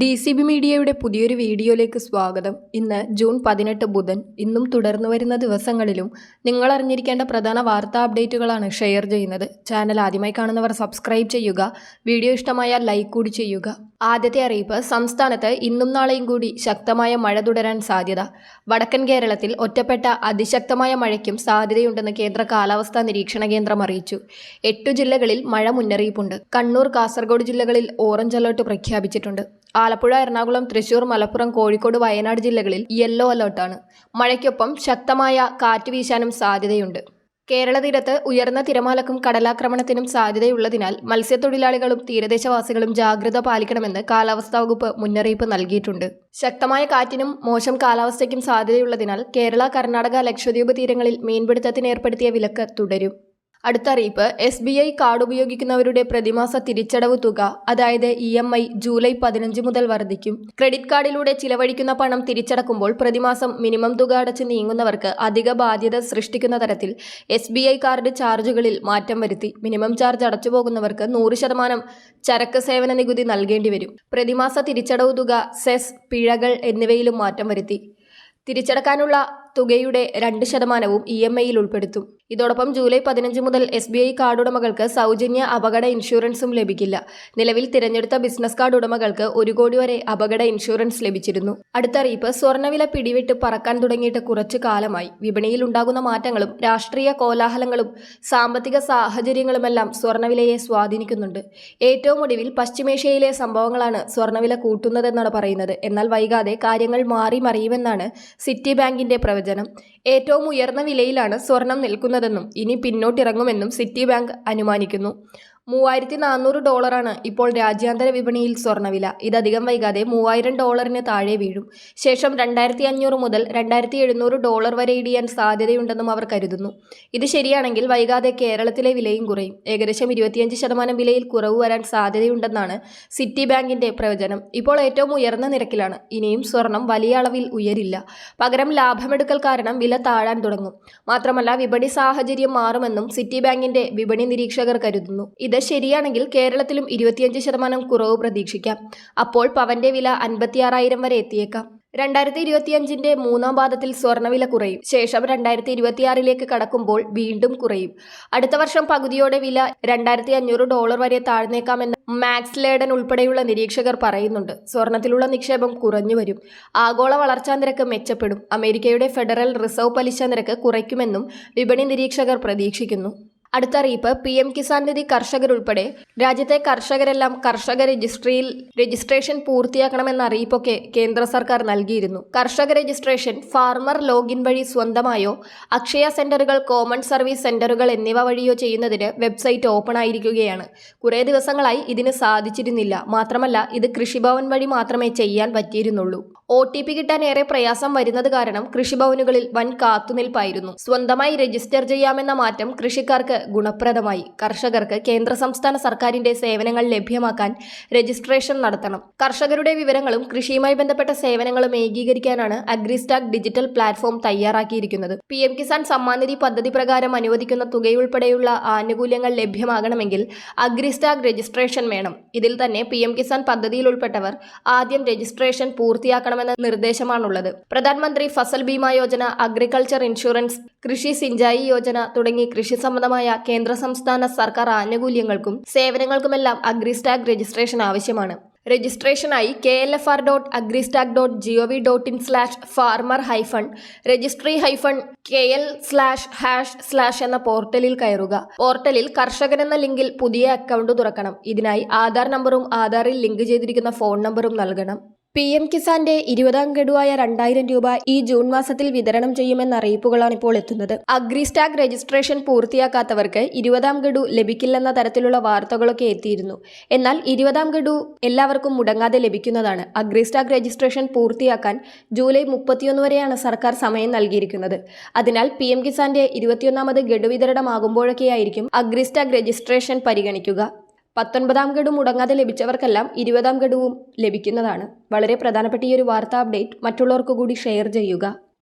D C B മീഡിയയുടെ പുതിയൊരു വീഡിയോയിലേക്ക് സ്വാഗതം. ഇന്ന് ജൂൺ പതിനെട്ട് ബുധൻ. ഇന്നും തുടർന്നു വരുന്ന ദിവസങ്ങളിലും നിങ്ങൾ അറിഞ്ഞിരിക്കേണ്ട പ്രധാന വാർത്താ അപ്ഡേറ്റുകളാണ് ഷെയർ ചെയ്യുന്നത്. ചാനൽ ആദ്യമായി കാണുന്നവർ സബ്സ്ക്രൈബ് ചെയ്യുക. വീഡിയോ ഇഷ്ടമായാൽ ലൈക്ക് കൂടി ചെയ്യുക. ആദ്യത്തെ അറിയിപ്പ് സംസ്ഥാനത്ത് ഇന്നും നാളെയും കൂടി ശക്തമായ മഴ തുടരാൻ സാധ്യത. വടക്കൻ കേരളത്തിൽ ഒറ്റപ്പെട്ട അതിശക്തമായ മഴയ്ക്കും സാധ്യതയുണ്ടെന്ന് കേന്ദ്ര കാലാവസ്ഥാ നിരീക്ഷണ കേന്ദ്രം അറിയിച്ചു. എട്ടു ജില്ലകളിൽ മഴ മുന്നറിയിപ്പുണ്ട്. കണ്ണൂർ കാസർഗോഡ് ജില്ലകളിൽ ഓറഞ്ച് അലർട്ട് പ്രഖ്യാപിച്ചിട്ടുണ്ട്. ആലപ്പുഴ എറണാകുളം തൃശൂർ മലപ്പുറം കോഴിക്കോട് വയനാട് ജില്ലകളിൽ യെല്ലോ അലർട്ടാണ് മഴയ്ക്കൊപ്പം ശക്തമായ കാറ്റ് വീശാനും സാധ്യതയുണ്ട്. കേരള തീരത്ത് ഉയർന്ന തിരമാലക്കും കടലാക്രമണത്തിനും സാധ്യതയുള്ളതിനാൽ മത്സ്യത്തൊഴിലാളികളും തീരദേശവാസികളും ജാഗ്രത പാലിക്കണമെന്ന് കാലാവസ്ഥാ വകുപ്പ് മുന്നറിയിപ്പ് നൽകിയിട്ടുണ്ട്. ശക്തമായ കാറ്റിനും മോശം കാലാവസ്ഥയ്ക്കും സാധ്യതയുള്ളതിനാൽ കേരള കർണാടക ലക്ഷദ്വീപ് തീരങ്ങളിൽ മീൻപിടുത്തത്തിന് ഏർപ്പെടുത്തിയ വിലക്ക് തുടരും. അടുത്ത അറിയിപ്പ് എസ് ബി ഐ കാർഡ് ഉപയോഗിക്കുന്നവരുടെ പ്രതിമാസ തിരിച്ചടവ് തുക അതായത് ഇ എം ഐ ജൂലൈ പതിനഞ്ച് മുതൽ വർദ്ധിക്കും. ക്രെഡിറ്റ് കാർഡിലൂടെ ചിലവഴിക്കുന്ന പണം തിരിച്ചടക്കുമ്പോൾ പ്രതിമാസം മിനിമം തുക അടച്ച് നീങ്ങുന്നവർക്ക് അധിക ബാധ്യത സൃഷ്ടിക്കുന്ന തരത്തിൽ എസ് ബി ഐ കാർഡ് ചാർജുകളിൽ മാറ്റം വരുത്തി. മിനിമം ചാർജ് അടച്ചു പോകുന്നവർക്ക് നൂറ് ശതമാനം ചരക്ക് സേവന നികുതി നൽകേണ്ടി വരും. പ്രതിമാസ തിരിച്ചടവ് തുക സെസ് പിഴകൾ എന്നിവയിലും മാറ്റം വരുത്തി. തിരിച്ചടക്കാനുള്ള തുകയുടെ രണ്ട് ശതമാനവും ഇ എം ഐയിൽ ഉൾപ്പെടുത്തും. ഇതോടൊപ്പം ജൂലൈ പതിനഞ്ച് മുതൽ എസ് ബി ഐ കാർഡ് ഉടമകൾക്ക് സൗജന്യ അപകട ഇൻഷുറൻസും ലഭിക്കില്ല. നിലവിൽ തിരഞ്ഞെടുത്ത ബിസിനസ് കാർഡ് ഉടമകൾക്ക് ഒരു കോടി വരെ അപകട ഇൻഷുറൻസ് ലഭിച്ചിരുന്നു. അടുത്ത അറിയിപ്പ് സ്വർണവില പിടിവിട്ട് പറക്കാൻ തുടങ്ങിയിട്ട് കുറച്ചു കാലമായി. വിപണിയിൽ ഉണ്ടാകുന്ന മാറ്റങ്ങളും രാഷ്ട്രീയ കോലാഹലങ്ങളും സാമ്പത്തിക സാഹചര്യങ്ങളുമെല്ലാം സ്വർണവിലയെ സ്വാധീനിക്കുന്നുണ്ട്. ഏറ്റവും ഒടുവിൽ പശ്ചിമേഷ്യയിലെ സംഭവങ്ങളാണ് സ്വർണവില കൂട്ടുന്നതെന്നാണ് പറയുന്നത്. എന്നാൽ വൈകാതെ കാര്യങ്ങൾ മാറി മറിയുമെന്നാണ് സിറ്റി ബാങ്കിന്റെ പ്രവചനം. ഏറ്റവും ഉയർന്ന വിലയിലാണ് സ്വർണം നിൽക്കുന്നതെന്നും ഇനി പിന്നോട്ടിറങ്ങുമെന്നും സിറ്റി ബാങ്ക് അനുമാനിക്കുന്നു. മൂവായിരത്തി നാനൂറ് ഡോളറാണ് ഇപ്പോൾ രാജ്യാന്തര വിപണിയിൽ സ്വർണവില ഇതധികം വൈകാതെ മൂവായിരം ഡോളറിന് താഴെ വീഴും. ശേഷം രണ്ടായിരത്തി അഞ്ഞൂറ് മുതൽ രണ്ടായിരത്തി എഴുന്നൂറ് ഡോളർ വരെ ഇടിയാൻ സാധ്യതയുണ്ടെന്നും അവർ കരുതുന്നു. ഇത് ശരിയാണെങ്കിൽ വൈകാതെ കേരളത്തിലെ വിലയും കുറയും. ഏകദേശം ഇരുപത്തിയഞ്ച് ശതമാനം വിലയിൽ കുറവ് വരാൻ സാധ്യതയുണ്ടെന്നാണ് സിറ്റി ബാങ്കിന്റെ പ്രവചനം. ഇപ്പോൾ ഏറ്റവും ഉയർന്ന നിരക്കിലാണ്. ഇനിയും സ്വർണം വലിയ അളവിൽ ഉയരില്ല. പകരം ലാഭമെടുക്കൽ കാരണം വില താഴാൻ തുടങ്ങും. മാത്രമല്ല വിപണി സാഹചര്യം മാറുമെന്നും സിറ്റി ബാങ്കിന്റെ വിപണി നിരീക്ഷകർ കരുതുന്നു. ഇത് ശരിയാണെങ്കിൽ കേരളത്തിലും ഇരുപത്തിയഞ്ച് ശതമാനം കുറവ് പ്രതീക്ഷിക്കാം. അപ്പോൾ പവന്റെ വില അൻപത്തിയാറായിരം വരെ എത്തിയേക്കാം. രണ്ടായിരത്തി ഇരുപത്തിയഞ്ചിന്റെ മൂന്നാം പാദത്തിൽ സ്വർണവില കുറയും. ശേഷം രണ്ടായിരത്തി ഇരുപത്തിയാറിലേക്ക് കടക്കുമ്പോൾ വീണ്ടും കുറയും. അടുത്ത വർഷം പകുതിയോടെ വില രണ്ടായിരത്തി അഞ്ഞൂറ് ഡോളർ വരെ താഴ്ന്നേക്കാമെന്ന് മാക്സ് ലേഡൻ ഉൾപ്പെടെയുള്ള നിരീക്ഷകർ പറയുന്നുണ്ട്. സ്വർണത്തിലുള്ള നിക്ഷേപം കുറഞ്ഞു വരും. ആഗോള വളർച്ചാ നിരക്ക് മെച്ചപ്പെടും. അമേരിക്കയുടെ ഫെഡറൽ റിസർവ് പലിശ നിരക്ക് കുറയ്ക്കുമെന്നും വിപണി നിരീക്ഷകർ പ്രതീക്ഷിക്കുന്നു. അടുത്ത അറിയിപ്പ് പി എം കിസാൻ നിധി കർഷകരുൾപ്പെടെ രാജ്യത്തെ കർഷകരെല്ലാം കർഷക രജിസ്ട്രിയിൽ രജിസ്ട്രേഷൻ പൂർത്തിയാക്കണമെന്ന അറിയിപ്പൊക്കെ കേന്ദ്ര സർക്കാർ നൽകിയിരുന്നു. കർഷക രജിസ്ട്രേഷൻ ഫാർമർ ലോഗിൻ വഴി സ്വന്തമായോ അക്ഷയ സെന്ററുകൾ കോമൺ സർവീസ് സെന്ററുകൾ എന്നിവ വഴിയോ ചെയ്യുന്നതിന് വെബ്സൈറ്റ് ഓപ്പൺ ആയിരിക്കുകയാണ്. കുറേ ദിവസങ്ങളായി ഇതിന് സാധിച്ചിരുന്നില്ല. മാത്രമല്ല ഇത് കൃഷിഭവൻ വഴി മാത്രമേ ചെയ്യാൻ പറ്റിയിരുന്നുള്ളൂ. ഒ ടി പി കിട്ടാൻ ഏറെ പ്രയാസം വരുന്നത് കാരണം കൃഷിഭവനുകളിൽ വൻ കാത്തുനിൽപ്പായിരുന്നു. സ്വന്തമായി രജിസ്റ്റർ ചെയ്യാമെന്ന മാറ്റം കൃഷിക്കാർക്ക് ഗുണപ്രദമായി. കർഷകർക്ക് കേന്ദ്ര സംസ്ഥാന സർക്കാരിന്റെ സേവനങ്ങൾ ലഭ്യമാക്കാൻ രജിസ്ട്രേഷൻ നടത്തണം. കർഷകരുടെ വിവരങ്ങളും കൃഷിയുമായി ബന്ധപ്പെട്ട സേവനങ്ങളും ഏകീകരിക്കാനാണ് അഗ്രിസ്റ്റാക് ഡിജിറ്റൽ പ്ലാറ്റ്ഫോം തയ്യാറാക്കിയിരിക്കുന്നത്. പി എം കിസാൻ സമ്മാനിധി പദ്ധതി പ്രകാരം അനുവദിക്കുന്ന തുകയുൾപ്പെടെയുള്ള ആനുകൂല്യങ്ങൾ ലഭ്യമാകണമെങ്കിൽ അഗ്രിസ്റ്റാക് രജിസ്ട്രേഷൻ വേണം. ഇതിൽ തന്നെ പി എം കിസാൻ പദ്ധതിയിൽ ഉൾപ്പെട്ടവർ ആദ്യം രജിസ്ട്രേഷൻ പൂർത്തിയാക്കണമെന്ന നിർദ്ദേശമാണുള്ളത്. പ്രധാനമന്ത്രി ഫസൽ ബീമ യോജന അഗ്രികൾച്ചർ ഇൻഷുറൻസ് കൃഷി സിഞ്ചായി യോജന തുടങ്ങി കൃഷി സംബന്ധമായ കേന്ദ്ര സംസ്ഥാന സർക്കാർ ആനുകൂല്യങ്ങൾക്കും സേവനങ്ങൾക്കുമെല്ലാം അഗ്രിസ്റ്റാഗ് രജിസ്ട്രേഷൻ ആവശ്യമാണ്. രജിസ്ട്രേഷനായി K L F R dot AgriStack dot G O V dot in slash farmer hyphen registry hyphen K L slash hash slash എന്ന പോർട്ടലിൽ കയറുക. പോർട്ടലിൽ കർഷകൻ എന്ന ലിങ്കിൽ പുതിയ അക്കൗണ്ട് തുറക്കണം. ഇതിനായി ആധാർ നമ്പറും ആധാറിൽ ലിങ്ക് ചെയ്തിരിക്കുന്ന ഫോൺ നമ്പറും നൽകണം. പി എം കിസാന്റെ ഇരുപതാം ഗഡുവായ രണ്ടായിരം രൂപ ഈ ജൂൺ മാസത്തിൽ വിതരണം ചെയ്യുമെന്ന അറിയിപ്പുകളാണ് ഇപ്പോൾ എത്തുന്നത്. അഗ്രിസ്റ്റാഗ് രജിസ്ട്രേഷൻ പൂർത്തിയാക്കാത്തവർക്ക് ഇരുപതാം ഗഡു ലഭിക്കില്ലെന്ന തരത്തിലുള്ള വാർത്തകളൊക്കെ എത്തിയിരുന്നു. എന്നാൽ ഇരുപതാം ഗഡു എല്ലാവർക്കും മുടങ്ങാതെ ലഭിക്കുന്നതാണ്. അഗ്രിസ്റ്റാഗ് രജിസ്ട്രേഷൻ പൂർത്തിയാക്കാൻ ജൂലൈ മുപ്പത്തിയൊന്ന് വരെയാണ് സർക്കാർ സമയം നൽകിയിരിക്കുന്നത്. അതിനാൽ പി എം കിസാന്റെ ഇരുപത്തിയൊന്നാമത് ഗഡു വിതരണമാകുമ്പോഴൊക്കെയായിരിക്കും അഗ്രിസ്റ്റാഗ് രജിസ്ട്രേഷൻ പരിഗണിക്കുക. പത്തൊൻപതാം ഗഡു മുടങ്ങാതെ ലഭിച്ചവർക്കെല്ലാം ഇരുപതാം ഗഡുവും ലഭിക്കുന്നതാണ്. വളരെ പ്രധാനപ്പെട്ട ഈ ഒരു വാർത്താ അപ്ഡേറ്റ് മറ്റുള്ളവർക്ക് കൂടി ഷെയർ ചെയ്യുക.